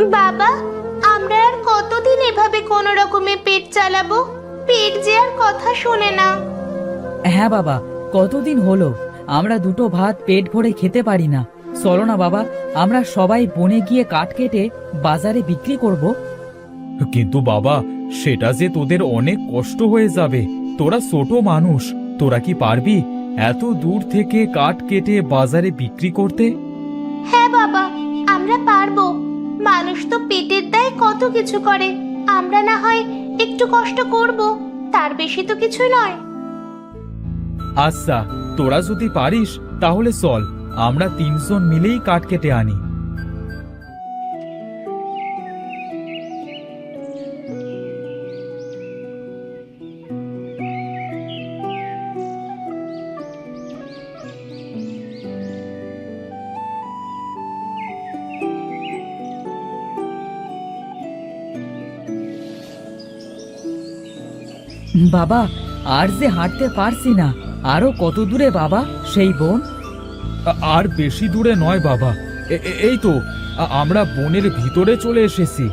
বাবা আমরা আর কতদিন এভাবে কোনো রকমে পেট চালাবো? পেট যে আর কথা শোনে না। হ্যাঁ বাবা কতদিন হলো? আমরা দুটো ভাত পেট ভরে খেতে পারি না। চলো না বাবা আমরা সবাই বনে গিয়ে কাঠ কেটে বাজারে বিক্রি করব। কিন্তু বাবা সেটা যে তোদের অনেক কষ্ট হয়ে যাবে। তোরা ছোট মানুষ তোরা কি পারবি এত দূর থেকে কাঠ কেটে বাজারে বিক্রি করতে? হ্যাঁ বাবা আমরা পারব। মানুষ তো পেটের দায় কত কিছু করে। আমরা না হয় একটু কষ্ট করব, তার বেশি তো কিছু নয়। আচ্ছা তোরা যদি পারিস, তাহলে চল, আমরা তিনজন মিলেই কাঠ কেটে আনি। বাবা আর যে হাঁটতে পারছি না। আরও কত দূরে বাবা সেই বোন? আর বেশি দূরে নয় বাবা। এই তো আমরা বনের ভিতরে চলে এসেছি।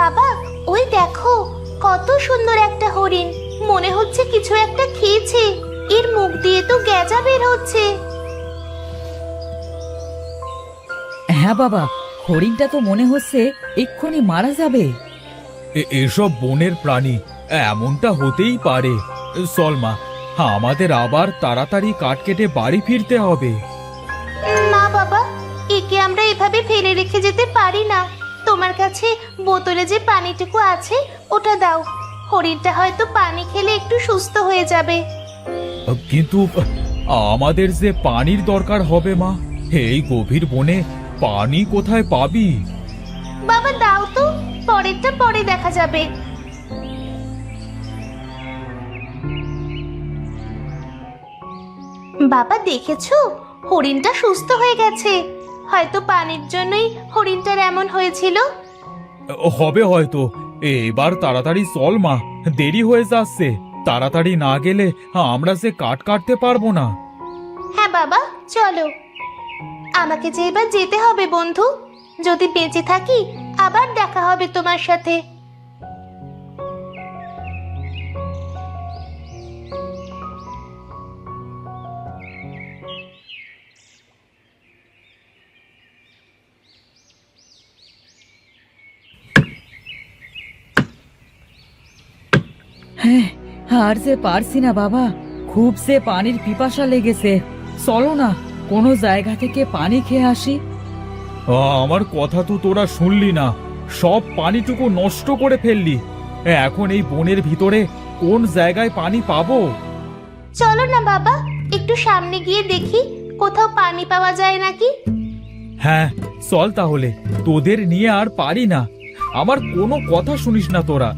বাবা ওই দেখো কত সুন্দর একটা হরিণ। মনে হচ্ছে কিছু একটা খেয়েছে। এর মুখ দিয়ে তো গেজা বের হচ্ছে। হ্যাঁ বাবা হরিণটা তো মনে হচ্ছে এক্ষুনি মারা যাবে। এ- এসব বনের প্রাণী এমনটা হতেই পারে। সলমা আমাদের আবার তাড়াতাড়ি কাঠ কেটে বাড়ি ফিরতে হবে। না বাবা একে আমরা এভাবে ফেলে রেখে যেতে পারি না। তোমার কাছে বোতলে যে পানিটুকু আছে ওটা দাও। হরিণটা হয়তো পানি খেলে একটু সুস্থ হয়ে যাবে। কিন্তু আমাদের যে পানির দরকার হবে মা এই গভীর বনে পানি কোথায় পাবি? বাবা দাও তো। পরেরটা পরে দেখা যাবে। বাবা দেখেছ? হরিণটা সুস্থ হয়ে গেছে। হয়তো পানির জন্যই হরিণটার এমন হয়েছিল। হবে হয়তো। এবার তাড়াতাড়ি চল মা দেরি হয়ে যাচ্ছে। তাড়াতাড়ি না গেলে আমরা সে কাট কাটতে পারব না। হ্যাঁ বাবা চলো। আমাকে যে এবার যেতে হবে, বন্ধু। যদি বেঁচে থাকি, আবার দেখা হবে তোমার সাথে। হ্যাঁ আর যে পারছি না, বাবা। খুব সে পানির পিপাসা লেগেছে। চলো না। কোনো জায়গা থেকে পানি খেয়ে আসি? আ, আমার কথা তো তোরা শুনলি না। সব পানিটুকু নষ্ট করে ফেললি। এখন এই বনের ভিতরে কোন জায়গায় পানি পাবো? চলো না বাবা একটু সামনে গিয়ে দেখি কোথাও পানি পাওয়া যায় নাকি? হ্যাঁ চল তাহলে তোদের নিয়ে আর পারি না। আমার কোনো কথা শুনিস না তোরা।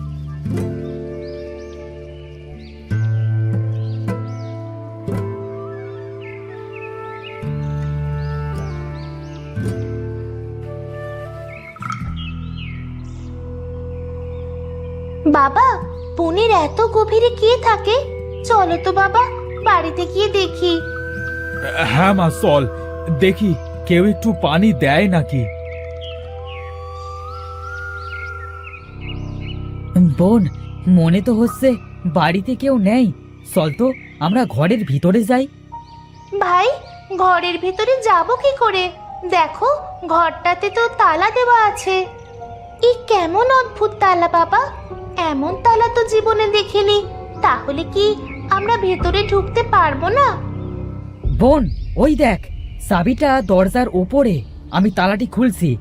বাবা বনের এত গভীরে কে থাকে? চলো তো বাবা বাড়িতে গিয়ে দেখি। হ্যাঁ মা চল। দেখি কেউ একটু পানি দেয় নাকি? বোন মনে তো হচ্ছে বাড়িতে কেউ নেই। চল তো আমরা ঘরের ভিতরে যাই। ভাই ঘরের ভিতরে যাব কি করে? দেখো ঘরটাতে তো তালা দেওয়া আছে। এই কেমন অদ্ভুত তালা বাবা। এমন তালা তো জীবনে দেখিনি। তাহলে কি আমরা ভেতরে ঢুকতে পারব না? বোন ওই দেখ চাবিটা দরজার ওপরে। আমি তালাটি খুলছি।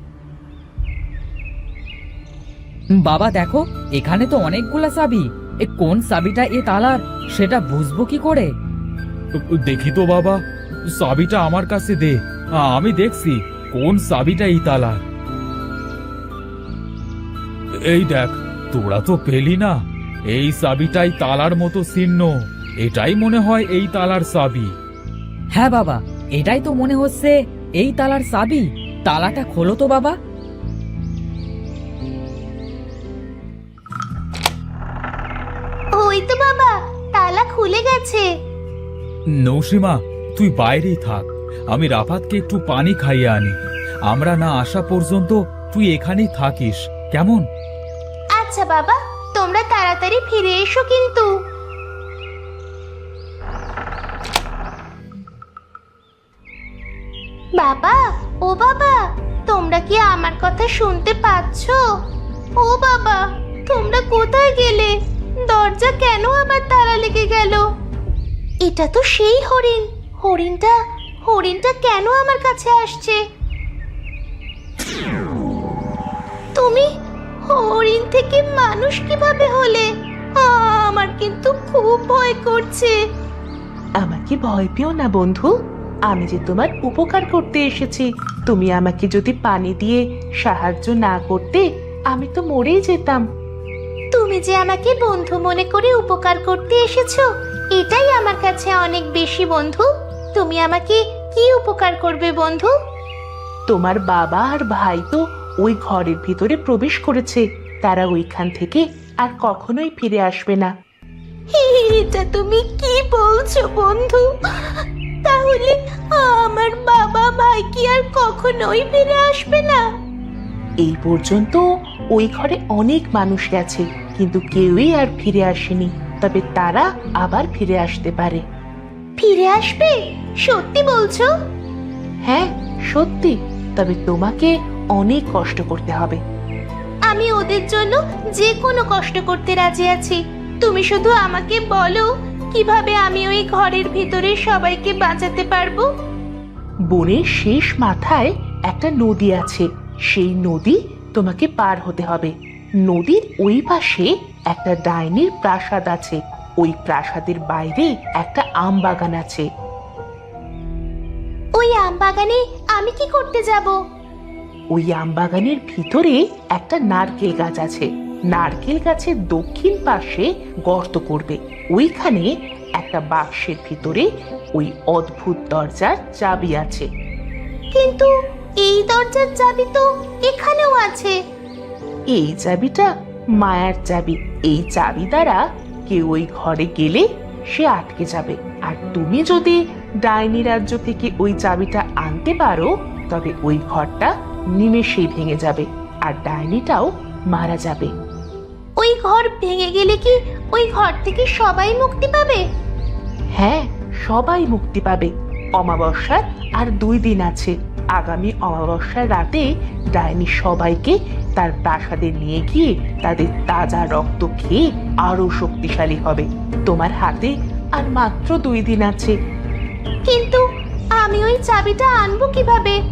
বাবা দেখো এখানে তো অনেকগুলা চাবি। এ কোন চাবিটা এ তালার? সেটা বুঝব কি করে? দেখি তো বাবা চাবিটা আমার কাছে দে। আমি দেখছি কোন চাবিটা এই তালার? এই দেখ তোরা তো পেলি না। এই চাবিটাই তালার মতো চিহ্ন এটাই মনে হয় এই তালার চাবি। হ্যাঁ বাবা এটাই তো মনে হচ্ছে এই তালার চাবি। তালাটা খোলো তো বাবা। ওই তো বাবা তালা তালা খুলে গেছে। নৌসীমা তুই বাইরেই থাক। আমি রাফাতকে একটু পানি খাইয়ে আনি। আমরা না আসা পর্যন্ত তুই এখানেই থাকিস। কেমন? আচ্ছা বাবা, তোমরা তাড়াতাড়ি ফিরে এসো কিন্তু। বাবা, ও বাবা, তোমরা কি আমার কথা শুনতে পাচ্ছ? ও বাবা, তোমরা কোথায় গেলে? দরজা কেন আবার তালা লেগে গেল? এটা তো সেই হরিণ। হরিণটা হরিণটা কেন আমার কাছে আসছে? তুমি হরিণ থেকে মানুষ কীভাবে হলে? আমার কিন্তু খুব ভয় করছে। আমাকে ভয় পেও না বন্ধু। আমি যে তোমার উপকার করতে এসেছি তুমি আমাকে যদি পানি দিয়ে সাহায্য না করতে আমি তো মরেই যেতাম। তুমি যে আমাকে বন্ধু মনে করে উপকার করতে এসেছ এটাই আমার কাছে অনেক বেশি বন্ধু। তুমি আমাকে কি উপকার করবে বন্ধু? তোমার বাবা আর ভাই তো ওই ঘরের ভিতরে প্রবেশ করেছে। তারা ওইখান থেকে আর কখনোই ফিরে আসবে না। এটা তুমি কি বলছো বন্ধু? তাহলে আমার বাবা ভাই কি আর কখনোই ফিরে আসবে না? এই পর্যন্ত ওই ঘরে অনেক মানুষ গেছে কিন্তু কেউই আর ফিরে আসেনি। তবে তারা আবার ফিরে আসতে পারে। ফিরে আসবে? সত্যি বলছো? হ্যাঁ সত্যি। তবে তোমাকে অনেক কষ্ট করতে হবে। আমি ওদের জন্য যে কোনো কষ্ট করতে রাজি আছি। তুমি শুধু আমাকে বলো কীভাবে আমি ওই ঘরের ভিতরে সবাইকে বাঁচাতে পারব? বনের শেষ মাথায় একটা নদী আছে। সেই নদী তোমাকে পার হতে হবে। নদীর ওই পাশে একটা ডাইনির প্রাসাদ আছে। ওই প্রাসাদের বাইরে একটা আম বাগান আছে। ওই আম বাগানে আমি কি করতে যাব? ওই আম বাগানের ভিতরে একটা নারকেল গাছ আছে। নারকেল গাছের দক্ষিণ পাশে গর্ত করবে। ওইখানে একটা বাক্সের ভিতরে ওই অদ্ভুত দরজার চাবি আছে। কিন্তু এই দরজার চাবি তো এখানেও আছে। এই চাবিটা মায়ার চাবি। এই চাবি দ্বারা কেউ ওই ঘরে গেলে সে আটকে যাবে। আর তুমি যদি ডাইনি রাজ্য থেকে ওই চাবিটা আনতে পারো তবে ওই ঘরটা নিমেষেই ভেঙে যাবে আর ডাইনিটাও মারা যাবে। ওই ঘর ভেঙে গেলে কি ওই ঘর থেকে সবাই মুক্তি পাবে? হ্যাঁ সবাই মুক্তি পাবে। অমাবস্যার আর দুই দিন আছে। আগামী অমাবস্যার রাতে ডাইনি সবাইকে তার প্রাসাদে নিয়ে গিয়ে তাদের তাজা রক্ত খেয়ে আরও শক্তিশালী হবে। তোমার হাতে আর মাত্র দুই দিন আছে। কিন্তু আমি ওই চাবিটা আনব কীভাবে?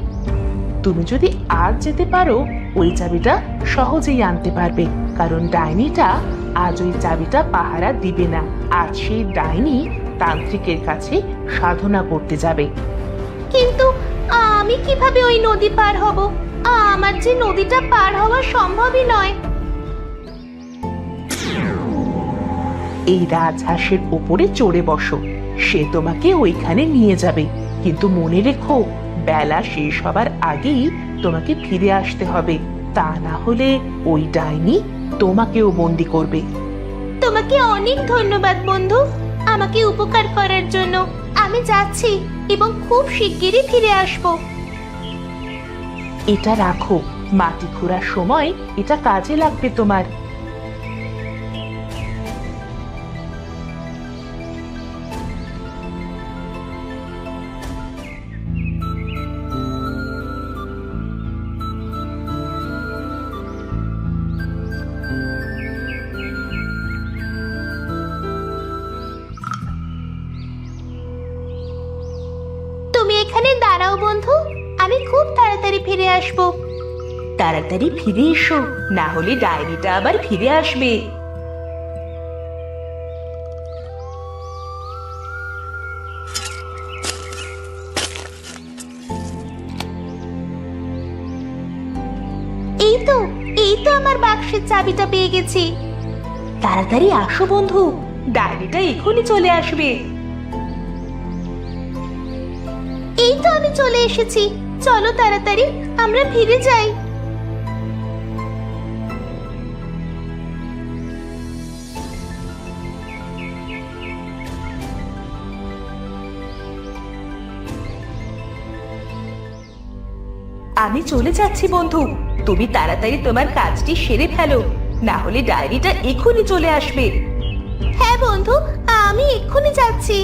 তুমি যদি আজ যেতে পারো ওই চাবিটা সহজেই আনতে পারবে। কারণ ডাইনিটা আজ ওই চাবিটা পাহারা দিবে না। আজ সেই ডাইনি তান্ত্রিকের কাছে সাধনা করতে যাবে। কিন্তু আমি কীভাবে ওই নদী পার হব? আমার যে নদীটা পার হওয়া সম্ভবই নয়। এই রাজহাঁসের ওপরে চড়ে বসো। সে তোমাকে ওইখানে নিয়ে যাবে। কিন্তু মনে রেখো বেলা শেষ হবার আগেই তোমাকে ফিরে আসতে হবে। তা না হলে ওই ডাইনি তোমাকেও বন্দি করবে। তোমাকে অনেক ধন্যবাদ বন্ধু। আমাকে উপকার করার জন্য। আমি যাচ্ছি এবং খুব শিগগিরই ফিরে আসব। এটা রাখো। মাটি খোঁড়ার সময় এটা কাজে লাগবে তোমার। তুমি এখানে দাঁড়াও বন্ধু। আমি খুব তাড়াতাড়ি ফিরে আসব। তাড়াতাড়ি ফিরে এসো, না হলে ডায়েরিটা আবার ফিরে আসবে। এই তো এই তো আমার বাক্সের চাবিটা পেয়ে গেছি। তাড়াতাড়ি আসো বন্ধু ডায়েরিটা এখনই চলে আসবে। এই তো আমি চলে এসেছি। চলো তাড়াতাড়ি আমরা ফিরে যাই। আমি চলে যাচ্ছি বন্ধু। তুমি তাড়াতাড়ি তোমার কাজটি সেরে ফেলো। না হলে ডায়েরিটা এখনই চলে আসবে। হ্যাঁ বন্ধু আমি এক্ষুনি যাচ্ছি।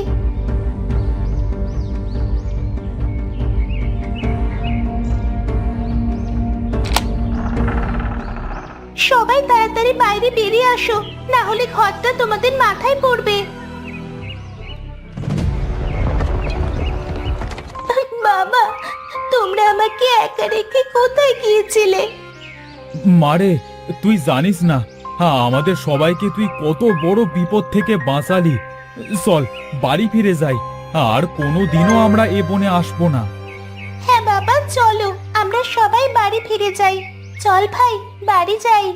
সবাই তাড়াতাড়ি বাইরে বেরিয়ে আসো। না হলে ঘরটা তোমাদের মাথায় পড়বে। বাবা তোমরা আমাকে একা রেখে কোথায় গিয়েছিলে? মারে তুই জানিস না। হ্যাঁ আমাদের সবাইকে তুই কত বড় বিপদ থেকে বাঁচালি। চল বাড়ি ফিরে যাই। আর কোনো দিনও আমরা এ বনে আসব না। হ্যাঁ বাবা চলো। আমরা সবাই বাড়ি ফিরে যাই। চল ভাই বাড়ি যাই।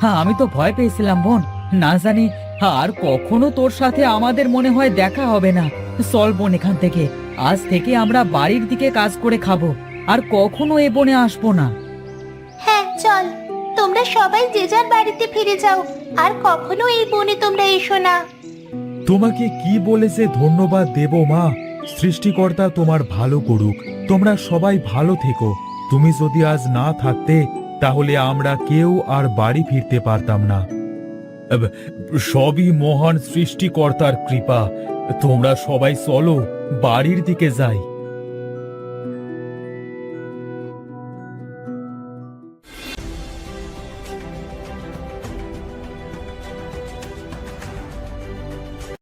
হ্যাঁ আমি তো ভয় পেয়েছিলাম বোন। না জানি আর কখনো তোর সাথে আমাদের মনে হয় দেখা হবে না। চল বোন এখান থেকে। আজ থেকে আমরা বাড়ির দিকে কাজ করে খাব। আর কখনো এ বনে আসব না। হ্যাঁ চল। তোমরা সবাই যে যার বাড়িতে ফিরে যাও। আর কখনো এই বনে তোমরা এসো না। তোমাকে কি বলেছে ধন্যবাদ দেব মা? সৃষ্টিকর্তা তোমার ভালো করুক। তোমরা সবাই ভালো থেকো। তুমি যদি আজ না থাকতে তাহলে আমরা কেউ আর বাড়ি ফিরতে পারতাম না। সবই মহান সৃষ্টিকর্তার কৃপা। তোমরা সবাই চলো, বাড়ির দিকে যাই।